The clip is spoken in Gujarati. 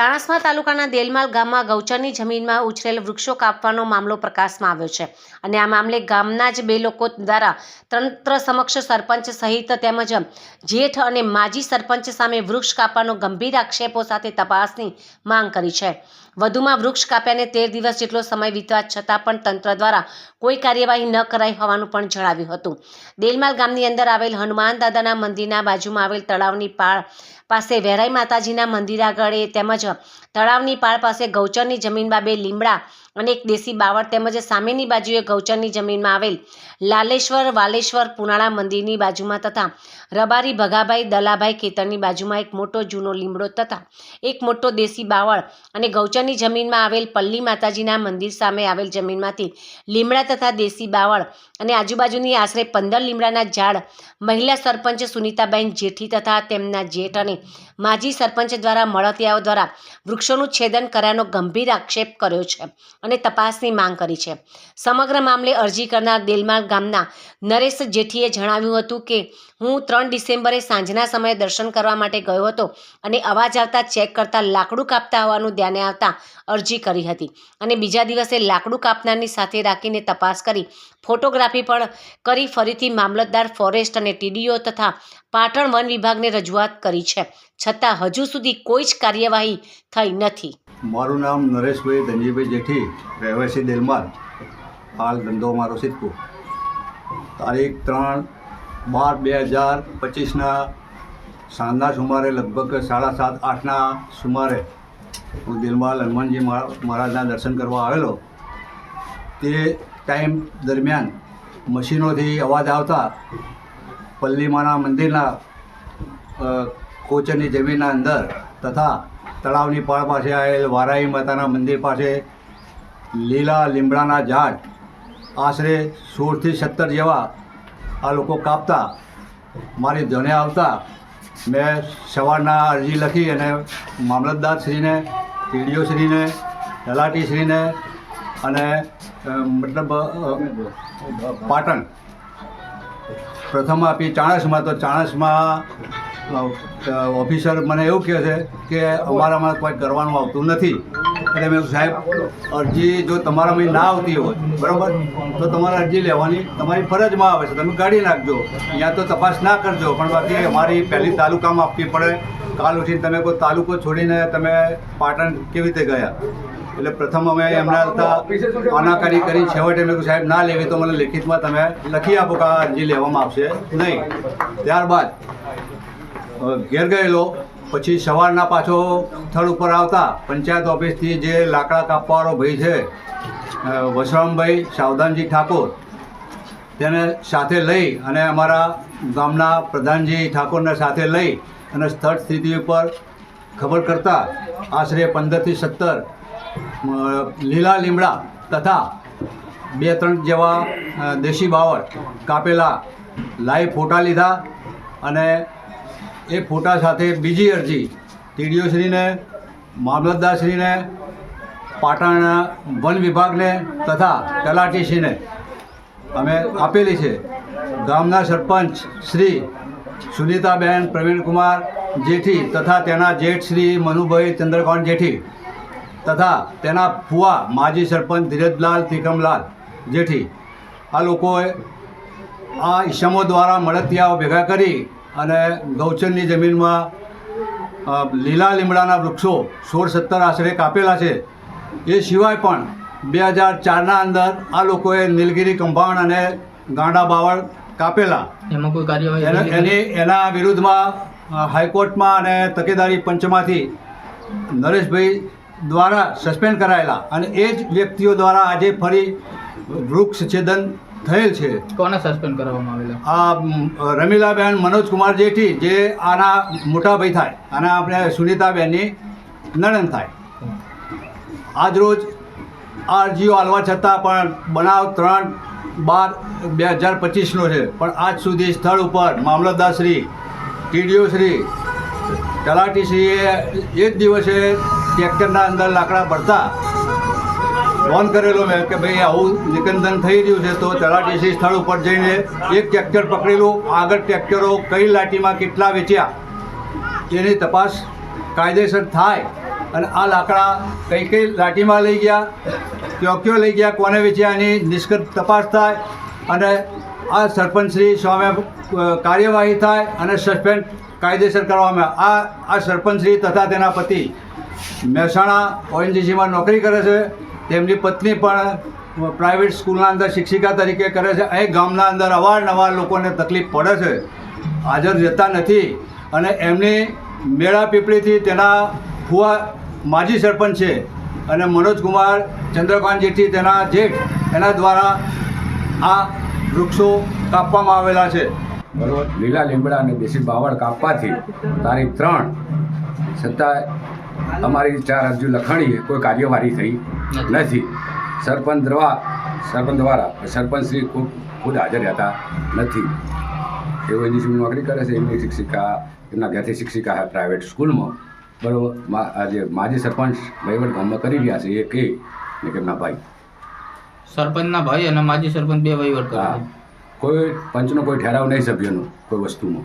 ચાણસ્મા તાલુકાના દેલમાલ ગામમાં ગૌચરની જમીનમાં ઉછરેલ વૃક્ષો કાપવાનો મામલો પ્રકાશમાં આવ્યો છે. અને આ મામલે ગામના જ બે લોકો દ્વારા તંત્ર સમક્ષ સરપંચ સહિત તેમજ જેઠ અને માજી સરપંચ સામે વૃક્ષ કાપવાનો ગંભીર આક્ષેપો સાથે તપાસની માંગ કરી છે. વધુમાં વૃક્ષ કાપ્યાને તેર દિવસ જેટલો સમય વીતવા છતાં પણ તંત્ર દ્વારા કોઈ કાર્યવાહી ન કરાઈ હોવાનું પણ જણાવ્યું હતું. દેલમાલ ગામની અંદર આવેલ હનુમાન દાદાના મંદિરના બાજુમાં આવેલ તળાવની પાળ પાસે વેરાઈ માતાજીના મંદિર આગળ એ તેમજ તળાવની પાળ પાસે ગૌચરની જમીન બાબે લીમડા અને એક દેશી બાવળ તેમજ સામેની બાજુએ ગૌચરની જમીનમાં આવેલ લાલેશ્વર, વાલેશ્વર પુનાળા મંદિરની બાજુમાં તથા રબારી ભગાભાઈ, દલાભાઈ ખેતરની બાજુમાં એક મોટો જૂનો લીમડો તથા એક મોટો દેશી બાવળ અને ગૌચરની જમીનમાં આવેલ પલ્લી માતાજીના મંદિર સામે આવેલ જમીનમાંથી લીમડા તથા દેશી બાવળ અને આજુબાજુની આશરે પંદર લીમડાના ઝાડ મહિલા સરપંચ સુનીતાબેન જેઠી તથા તેમના જેઠ અને માજી સરપંચ દ્વારા મળતિયાઓ દ્વારા વૃક્ષોનું છેદન કર્યાનો ગંભીર આક્ષેપ કર્યો છે અને તપાસની માંગ કરી છે. સમગ્ર મામલે અરજી કરનાર દેલમાળ ગામના નરેશ જેઠીએ જણાવ્યું હતું કે, હું ત્રણ ડિસેમ્બરે સાંજના સમયે દર્શન કરવા માટે ગયો હતો અને અવાજ આવતા ચેક કરતા લાકડું કાપતા હોવાનું ધ્યાને આવતા અરજી કરી હતી અને બીજા દિવસે લાકડું કાપનારની સાથે રાખીને તપાસ કરી, ફોટોગ્રાફી પણ કરી ફરીથી મામલતદાર ફોરેસ્ટ અને ટીડીઓ તથા પાટણ વન વિભાગને રજૂઆત કરી છે. છતાં હજુ સુધી કોઈ જ કાર્યવાહી થઈ નથી. મારું નામ નરેશભાઈ ધનજીભાઈ જેઠી, રહેવાસી દેલમાલ. હાલ ધંધો મારો સિદ્ધપુર. તારીખ ત્રણ બાર બે હજાર પચીસના સાંજના સુમારે લગભગ સાડા સાત આઠના સુમારે હું દિલમાલ હનુમાનજી મહારાજના દર્શન કરવા આવેલો. તે ટાઈમ દરમિયાન મશીનોથી અવાજ આવતા પલ્લીમાના મંદિરના કોચરની જમીનના અંદર તથા તળાવની પાળ પાસે આવેલ વારાઈ માતાના મંદિર પાસે લીલા લીમડાના ઝાડ આશરે સોળથી સત્તર જેવા આ લોકો કાપતા, મારી ધને આવતા મેં સવારના અરજી લખી અને મામલતદારશ્રીને ટીડીઓશ્રીને તલાટીશ્રીને અને મતલબ પાટણ પ્રથમ આપી, ચાણસમાં તો ચાણસમાં ઓફિસર મને એવું કહે છે કે અમારામાં કોઈ કરવાનું આવતું નથી. એટલે મેં સાહેબ, અરજી જો તમારામાં ના આવતી હોય, બરાબર? તો તમારે અરજી લેવાની, તમારી ફરજમાં આવે છે. તમે કાઢી નાખજો. અહીંયા તો તપાસ ના કરજો. પણ બાકી અમારી પહેલી તાલુકામાં આપવી પડે. કાલ ઉઠીને તમે કોઈ તાલુકો છોડીને તમે પાટણ કેવી રીતે ગયા? એટલે પ્રથમ અમે એમના હતા આનાકારી કરી. છેવટે મેં સાહેબ, ના લેવી તો મને લેખિતમાં તમે લખી આપો કે આ અરજી લેવામાં આવશે નહીં. ત્યારબાદ ઘેર ગયેલો પછી સવારના પાછો સ્થળ ઉપર આવતા પંચાયત ઓફિસથી જે લાકડા કાપવાવાળો ભાઈ છે વસરામભાઈ સાવધાનજી ઠાકોર, તેને સાથે લઈ અને અમારા ગામના પ્રધાનજી ઠાકોરને સાથે લઈ અને સ્થળ સ્થિતિ ઉપર ખબર કરતા આશરે પંદરથી સત્તર લીલા લીમડા તથા બે ત્રણ જેવા દેશી બાવળ કાપેલા, લાઈવ ફોટા લીધા અને એ ફોટા સાથે બીજી અરજી ટીડીઓશ્રીને મામલતદારશ્રીને પાટણના વન વિભાગને તથા તલાટીશ્રીને અમે આપેલી છે. ગામના સરપંચ શ્રી સુનીતાબેન પ્રવીણકુમાર જેઠી તથા તેના જેઠ શ્રી મનુભાઈ ચંદ્રકાંત જેઠી તથા તેના ફુવા માજી સરપંચ ધીરજલાલ ત્રિકમલાલ જેઠી આ લોકોએ આ ઈસમો દ્વારા મળતિયાઓ ભેગા કરી અને ગૌચરની જમીનમાં લીલા લીમડાના વૃક્ષો સોળ સત્તર આશરે કાપેલા છે. એ સિવાય પણ બે હજાર ચારના અંદર આ લોકોએ નીલગિરી કમ્પાઉન્ડ અને ગાંડા બાવળ કાપેલા. એમાં કોઈ કાર્યવાહી એના વિરુદ્ધમાં હાઈકોર્ટમાં અને તકેદારી પંચમાંથી નરેશભાઈ દ્વારા સસ્પેન્ડ કરાયેલા. અને એ જ વ્યક્તિઓ દ્વારા આજે ફરી વૃક્ષ છેદન થયેલ છે? કોને સસ્પેન્ડ કરવામાં આવેલા? આ રમીલાબેન મનોજકુમાર જેઠી જે આના મોટા ભાઈ થાય અને આપણે સુનીતાબેનની નણંદ થાય. આજરોજ આ અરજીઓ હાલવા છતાં પણ બનાવ ત્રણ બાર બે હજાર પચીસનો છે. પણ આજ સુધી સ્થળ ઉપર મામલતદારશ્રી ટીડીઓશ્રી તલાટીશ્રીએ એ જ દિવસે ટ્રેક્ટરના અંદર લાકડા ભરતા ફોન કરેલો મેં કે ભાઈ આવું નિકંદન થઈ રહ્યું છે, તો તલાટીશ્રી સ્થળ ઉપર જઈને એક ટ્રેક્ટર પકડેલું. આગળ ટ્રેક્ટરો કઈ લાટીમાં કેટલા વેચ્યા? એની તપાસ કાયદેસર થાય અને આ લાકડા કઈ કઈ લાટીમાં લઈ ગયા, કયો કયો લઈ ગયા, કોને વેચ્યા, એની નિષ્કર્ષ તપાસ થાય અને આ સરપંચશ્રી સામે કાર્યવાહી થાય અને સસ્પેન્ડ કાયદેસર કરવામાં. આ આ સરપંચશ્રી તથા તેના પતિ મહેસાણા ઓએનજીસીમાં નોકરી કરે છે. તેમની પત્ની પણ પ્રાઇવેટ સ્કૂલના અંદર શિક્ષિકા તરીકે કરે છે. અહીં ગામના અંદર અવારનવાર લોકોને તકલીફ પડે છે. હાજર જતા નથી. અને એમની મેળા પીપળીથી તેના ફુવા માજી સરપંચ છે અને મનોજકુમાર ચંદ્રકાંત જેઠી તેના જેઠ, એના દ્વારા આ વૃક્ષો કાપવામાં આવેલા છે. બરોબર. લીલા લીમડા અને દેશી બાવળ કાપવાથી તારીખ ત્રણ, છતાં અમારી ચાર અરજી લખાણી કોઈ કાર્યવાહી થઈ નથી. સરપંચ દ્વારા સરપંચ દ્વારા સરપંચશ્રી ખૂબ ખુદ હાજર રહેતા નથી. તેઓ એની નોકરી કરે છે એમની શિક્ષિકા એમના ઘેરથી શિક્ષિકા પ્રાઇવેટ સ્કૂલમાં બરાબર? આજે માજી સરપંચ વહીવટ ગામમાં કરી રહ્યા છે એ કે એમના ભાઈ. સરપંચના ભાઈ અને માજી સરપંચ બે વહીવટ કરે કોઈ પંચનો કોઈ ઠેરાવ નહીં સભ્યનો કોઈ વસ્તુમાં